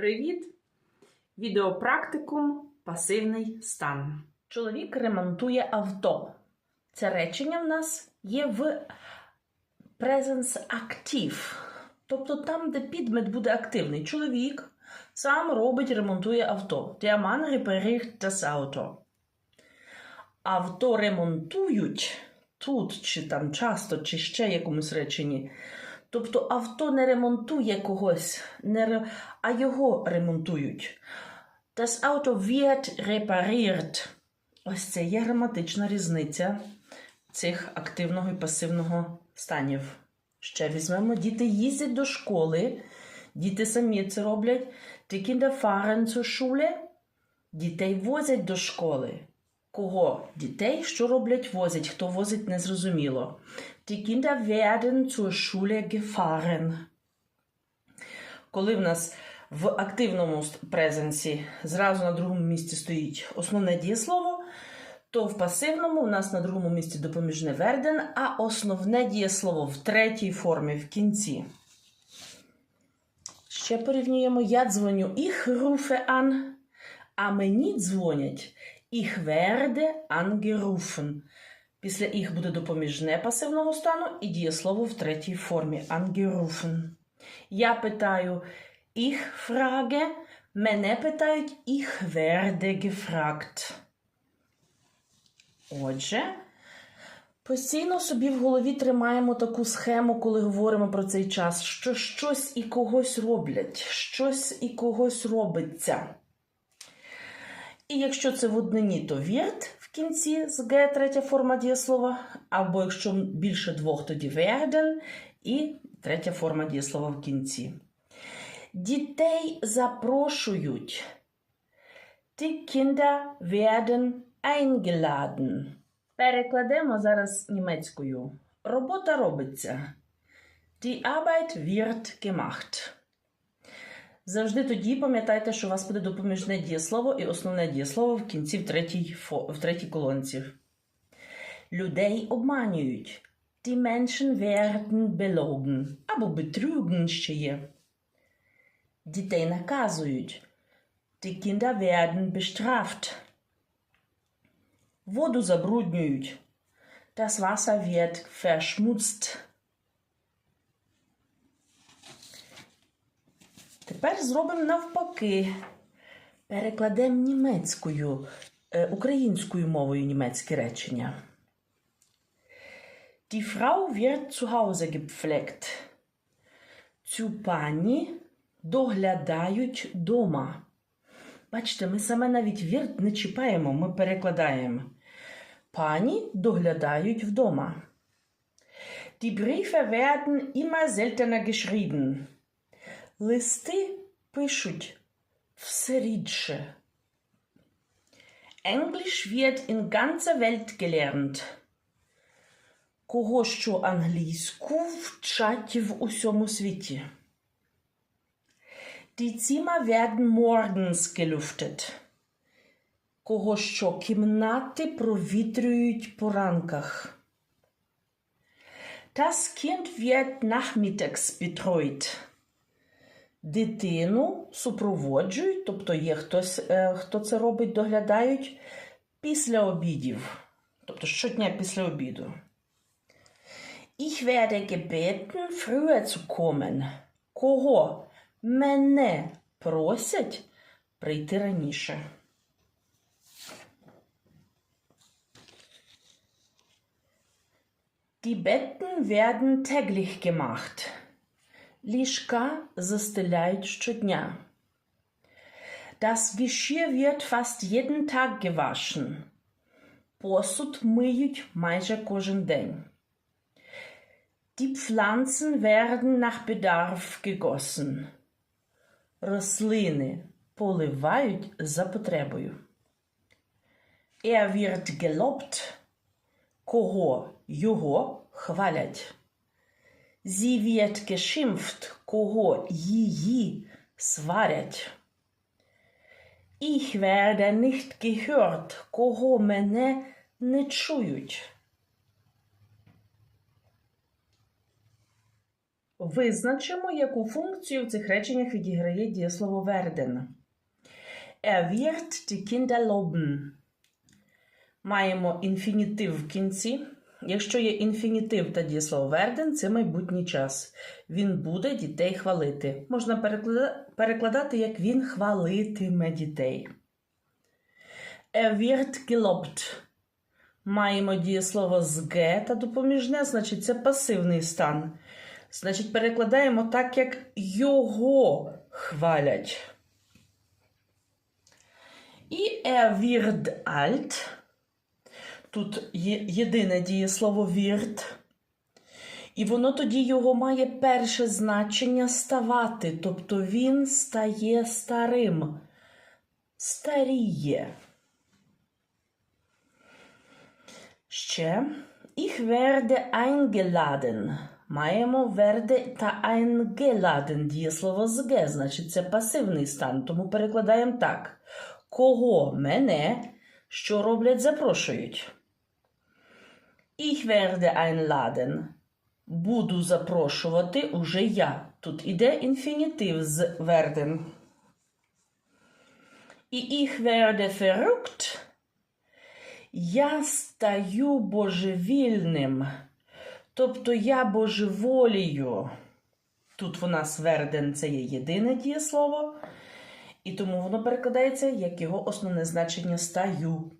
Привіт! Відеопрактикум Пасивний стан. Чоловік ремонтує авто. Це речення в нас є в presence active. Тобто там, де підмет буде активний. Чоловік сам робить, ремонтує авто. Der Mann repariert das Auto. Авто ремонтують тут, чи там часто, чи ще якомусь реченні. Тобто авто не ремонтує когось, не, а його ремонтують. Das Auto wird repariert. Ось це є граматична різниця цих активного і пасивного станів. Ще візьмемо, діти їздять до школи, діти самі це роблять. Die Kinder fahren zur Schule. Дітей возять до школи. Кого? Дітей, що роблять, возять. Хто возить, незрозуміло. Die Kinder werden zur Schule gefahren. Коли в нас в активному презенсі зразу на другому місці стоїть основне дієслово, то в пасивному у нас на другому місці допоміжне werden, а основне дієслово в третій формі в кінці. Ще порівнюємо. Я дзвоню ich rufe an, а мені дзвонять ich werde angerufen. Після їх буде допоміжне пасивного стану і дієслово в третій формі angerufen. Я питаю ich frage, мене питають ich werde gefragt. Отже, постійно собі в голові тримаємо таку схему, коли говоримо про цей час, що щось і когось роблять, щось і когось робиться. І якщо це в однині, то вірт в кінці з Г третя форма дієслова, або якщо більше двох, тоді werden і третя форма дієслова в кінці. Дітей запрошують. Die Kinder werden eingeladen. Перекладемо зараз німецькою. Робота робиться. Die Arbeit wird gemacht. Завжди тоді пам'ятайте, що у вас буде допоміжне дієслово і основне дієслово в кінці в третій, в третій колонці. Людей обманюють. Die Menschen werden belogen. Або betrügen ще є. Дітей наказують. Die Kinder werden bestraft. Воду забруднюють. Das Wasser wird verschmutzt. Тепер зробимо навпаки. Перекладемо німецькою, е, українською мовою німецьке речення. Die Frau wird zu Hause gepflegt. Цю пані доглядають дома. Бачите, ми саме навіть вірт не чіпаємо, ми перекладаємо. Пані доглядають вдома. Die Briefe werden immer seltener geschrieben. Листи пишуть все рідше. Englisch wird in ganzer Welt gelernt. Кого що англійську вчать в усьому світі. Die Zimmer werden morgens gelüftet. Кого що кімнати провітрюють по ранках. Das Kind wird nachmittags betreut. Дитину супроводжують, тобто є хтось, е, хто це робить, доглядають після обідів, тобто щодня після обіду. Ich werde gebeten, früher zu kommen. Кого? Мене просять прийти раніше. Die Betten werden täglich gemacht. Ліжка застеляють щодня. Das Geschirr wird fast jeden Tag gewaschen. Посуд миють майже кожен день. Die Pflanzen werden nach Bedarf gegossen. Рослини поливають за потребою. Er wird gelobt. Кого його хвалять. Sie wird geschimpft, кого її сварять. Ich werde nicht gehört, кого мене не чують. Визначимо, яку функцію в цих реченнях відіграє дієслово werden. Er wird die Kinder loben. Маємо інфінітив в кінці. Якщо є інфінітив та дієслово werden, це майбутній час. Він буде дітей хвалити. Можна переклада- перекладати, як він хвалитиме дітей. Er wird gelobt. Маємо дієслово з ге та допоміжне, значить це пасивний стан. Значить, перекладаємо так, як його хвалять. І er wird alt. Тут є єдине дієслово wird. І воно тоді його має перше значення ставати. Тобто він стає старим. Старіє. Ще. Ich werde eingeladen. Маємо werde та eingeladen. Дієслово з ге, значить це пасивний стан. Тому перекладаємо так. Кого мене, що роблять, запрошують. Ich werde einladen. Буду запрошувати уже я. Тут іде інфінітив з werden. І ich werde verrückt. Я стаю божевільним. Тобто я божеволію. Тут в нас верден це є єдине дієслово, і тому воно перекладається як його основне значення стаю.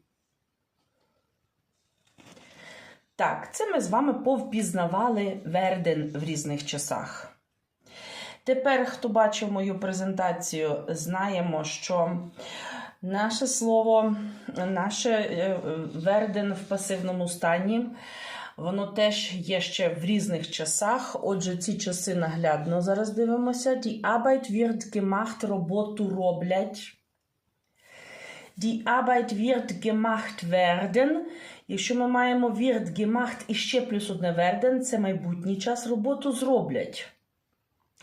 Так, це ми з вами повпізнавали верден в різних часах. Тепер, хто бачив мою презентацію, знаємо, що наше слово, наше е, верден в пасивному стані, воно теж є ще в різних часах. Отже, ці часи наглядно зараз дивимося. Die Arbeit wird gemacht, роботу роблять. Die Arbeit wird gemacht werden. Якщо ми маємо wird gemacht і ще плюс одне werden, це майбутній час роботу зроблять.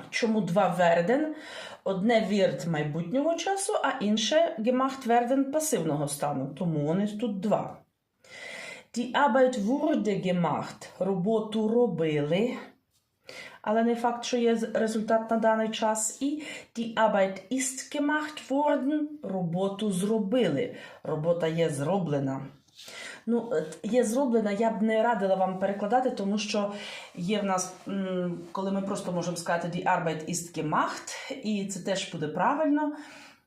Чому два werden? Одне wird майбутнього часу, а інше gemacht werden пасивного стану. Тому вони тут два. Die Arbeit wurde gemacht. Роботу робили. Але не факт, що є результат на даний час. І die Arbeit ist gemacht worden. Роботу зробили. Робота є зроблена. Ну, є зроблена, я б не радила вам перекладати, тому що є в нас, коли ми просто можемо сказати die Arbeit ist gemacht, і це теж буде правильно.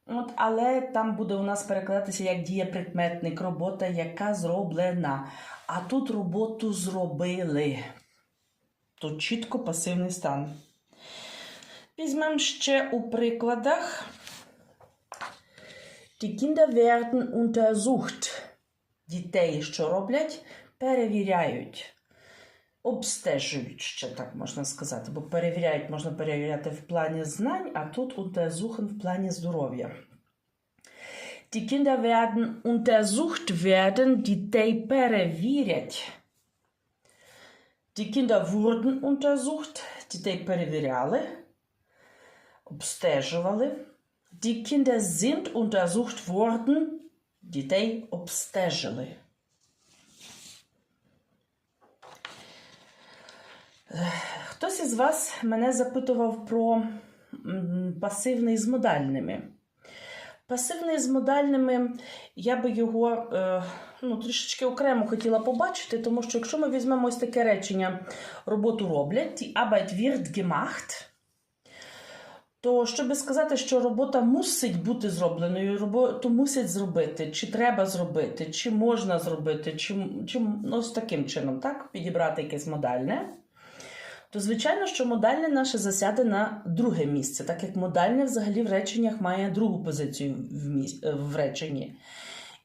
От, але там буде у нас перекладатися як дієприкметник, робота, яка зроблена. А тут роботу зробили. Тут чітко пасивний стан. Візьмемо ще у прикладах. Die Kinder werden untersucht. Дітей, що роблять, перевіряють. Обстежують, ще так можна сказати, бо перевіряють, можна перевіряти в плані знань, а тут untersuchen в плані здоров'я. Die Kinder werden untersucht werden, дітей перевірять. Die Kinder wurden untersucht, дітей перевіряли, обстежували. Die Kinder sind untersucht worden, дітей обстежили. Хтось із вас мене запитував про пасивний з модальними. Пасивний з модальними, я би його е, ну, трішечки окремо хотіла побачити, тому що якщо ми візьмемо ось таке речення роботу роблять, die Arbeit wird gemacht, то щоб сказати, що робота мусить бути зробленою, роботу мусять зробити, чи треба зробити, чи можна зробити, чи, чи ну, з таким чином, так, підібрати якесь модальне то звичайно, що модальне наше засяде на друге місце, так як модальне взагалі в реченнях має другу позицію в, міс... е, в реченні.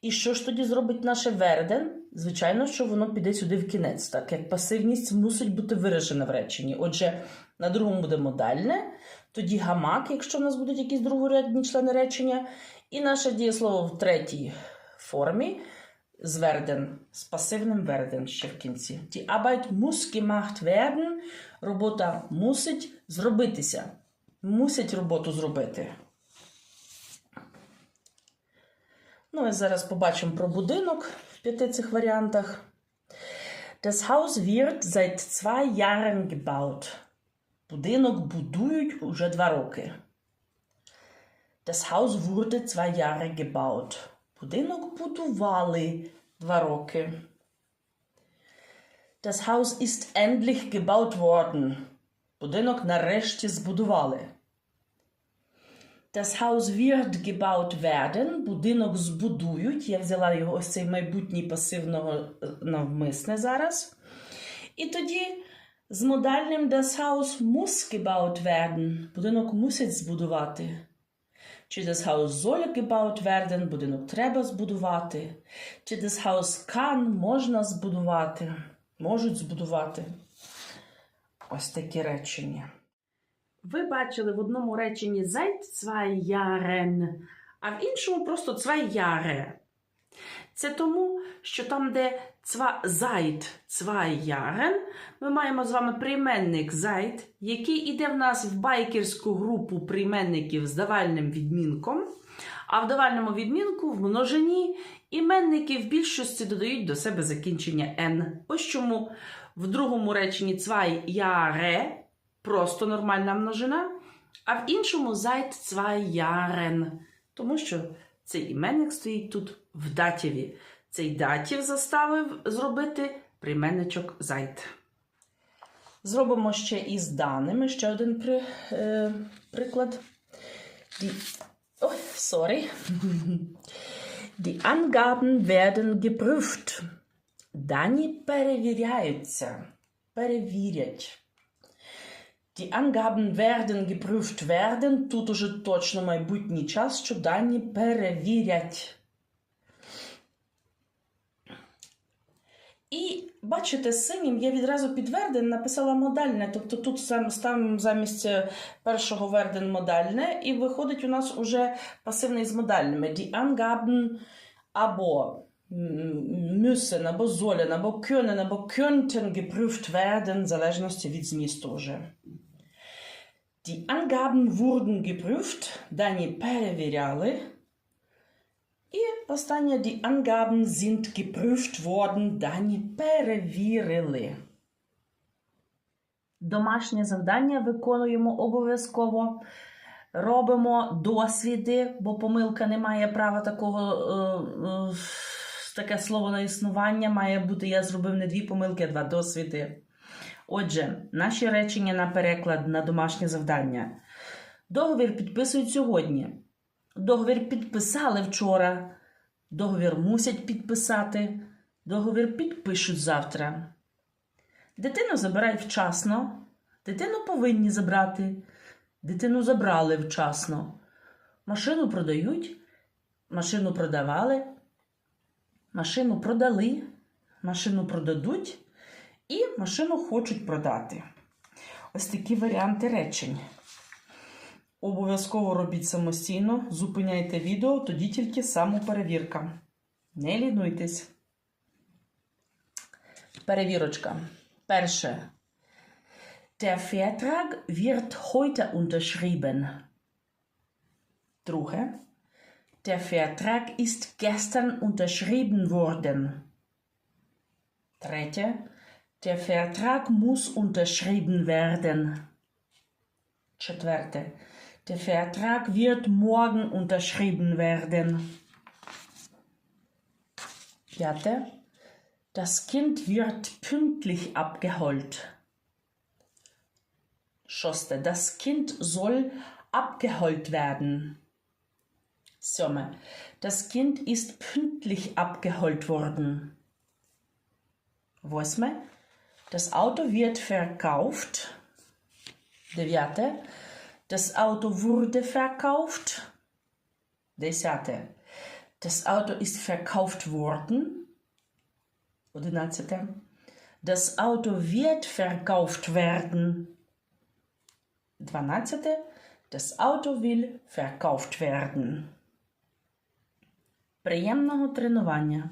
І що ж тоді зробить наше верден? Звичайно, що воно піде сюди в кінець, так як пасивність мусить бути виражена в реченні. Отже, на другому буде модальне, тоді гамак, якщо в нас будуть якісь другорядні члени речення, і наше дієслово в третій формі з werden, з пасивним werden ще в кінці. Die Arbeit muss gemacht werden. Робота мусить зробитися. Мусить роботу зробити. Ну, і зараз побачимо про будинок в п'яти цих варіантах. Das Haus wird seit zwei Jahren gebaut. Будинок будують уже два роки. Das Haus wurde zwei Jahre gebaut. Будинок будували два роки. Das Haus ist endlich gebaut worden. Будинок нарешті збудували. Das Haus wird gebaut werden. Будинок збудують. Я взяла його ось цей майбутній пасивного е, навмисне зараз. І тоді з модальним Das Haus muss gebaut werden. Будинок мусять збудувати. Чи das Haus soll gebaut werden, будинок треба збудувати. Чи das Haus kann, можна збудувати. Можуть збудувати. Ось такі речення. Ви бачили в одному реченні zwei Jahren, а в іншому просто Jahre. Це тому, що там, де цва zwei Jahren, ми маємо з вами прийменник seit, який іде в нас в байкерську групу прийменників з давальним відмінком, а в давальному відмінку в множині іменники в більшості додають до себе закінчення n. Ось чому в другому реченні zwei Jahre просто нормальна множина, а в іншому seit zwei Jahren, тому що цей іменник стоїть тут в датіві. Цей датів заставив зробити прийменничок seit. Зробимо ще із даними ще один при, е, приклад. Die, ой, sorry. Die Angaben werden geprüft. Дані перевіряються. Перевірять. Die Angaben werden geprüft werden. Тут уже точно майбутній час, що дані перевірять. І бачите, синім я відразу під верден написала модальне. Тобто тут ставимо замість е, першого верден модальне, і виходить у нас уже пасивний з модальними. Die Angaben або müssen, або sollen, або können, або könnten geprüft werden, в залежності від змісту вже. Die Angaben wurden geprüft, дані перевіряли. Останнє die Angaben sind geprüft worden, дані перевірили. Домашнє завдання виконуємо обов'язково. Робимо досвіди, бо помилка не має права такого, е, е, таке слово на існування. Має бути я зробив не дві помилки, а два досвіди. Отже, наші речення на переклад на домашнє завдання. Договір підписують сьогодні. Договір підписали вчора. Договір мусять підписати. Договір підпишуть завтра. Дитину забирають вчасно. Дитину повинні забрати. Дитину забрали вчасно. Машину продають. Машину продавали. Машину продали. Машину продадуть. І машину хочуть продати. Ось такі варіанти речень. Обов'язково робіть самостійно, зупиняйте відео, тоді тільки самоперевірка. Не лінуйтесь. Перевірочка. Перше. Der Vertrag wird heute unterschrieben. Друге. Der Vertrag ist gestern unterschrieben worden. Dritte. Der Vertrag muss unterschrieben werden. Четверте. Der Vertrag wird morgen unterschrieben werden. Vierte. Das Kind wird pünktlich abgeholt. Schoste. Das Kind soll abgeholt werden. Sióme. Das Kind ist pünktlich abgeholt worden. Восьме. Das Auto wird verkauft. Дев'яте. Das Auto wurde verkauft. Десяте. Das Auto ist verkauft worden. Одинадцяте. Das Auto wird verkauft werden. Дванадцяте. Das Auto will verkauft werden. Приємного тренування!